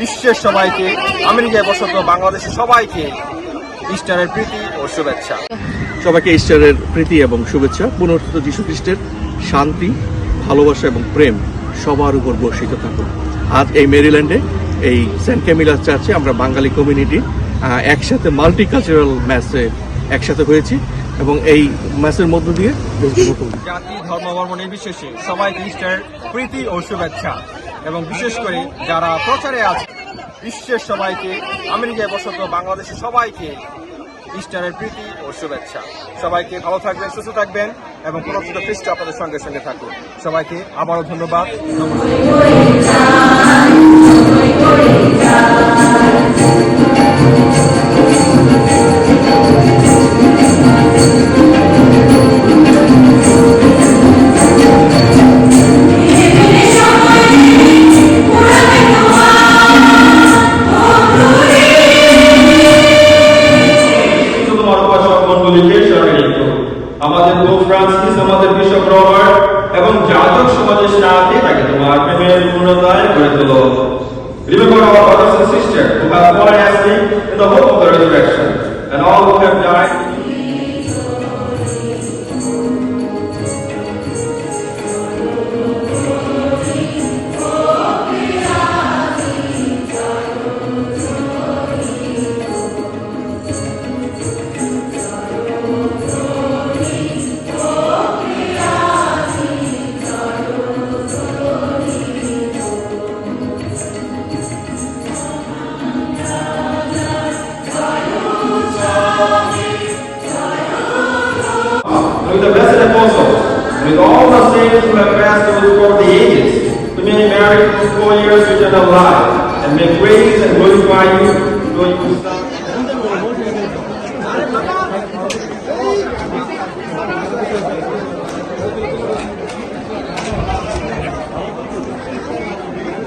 বিশ্বের সবাইকে আমেরিকায় বসত বাংলাদেশের সবাইকে ইস্টারের প্রীতি ও শুভেচ্ছা। সবাইকে ইস্টারের প্রীতি এবং শুভেচ্ছা পুনর্থিত যীশু খ্রিস্টের শান্তি ভালোবাসা এবং প্রেম সবার উপর বর্ষিত থাকুক। আজ এই মেরিল্যান্ডে এই সেন্ট ক্যামিলার চার্চে আমরা বাঙালি কমিউনিটি একসাথে মাল্টিকালচারাল ম্যাচে একসাথে হয়েছি এবং এই ম্যাচের মধ্য দিয়ে জাতি ধর্ম বর্ণ নির্বিশেষে সবাইকে ইস্টারের প্রীতি ও শুভেচ্ছা। এবং বিশেষ করে যারা প্রচারে আছে, বিশ্বের সবাইকে, আমেরিকায় বসত বাংলাদেশের সবাইকে ইস্টারের প্রীতি ও শুভেচ্ছা। সবাইকে ভালো থাকবেন, সুস্থ থাকবেন এবং প্রকৃত খ্রিস্ট আপনাদের সঙ্গে সঙ্গে থাকুন। সবাইকে আবারও ধন্যবাদ। আমাদের পোপ ফ্রান্সিস আমাদের বিশপ রবার্ট এবং যাজক সমাজের সাথে তাকে তোমার প্রেমের পূর্ণতায় গড়ে তোলো Remember our brothers and sisters who have fallen asleep in the hope of the resurrection, and all who have died with all the saints who have passed through over the ages, the many married, lawyers which are alive, and may praise and glorify you, though you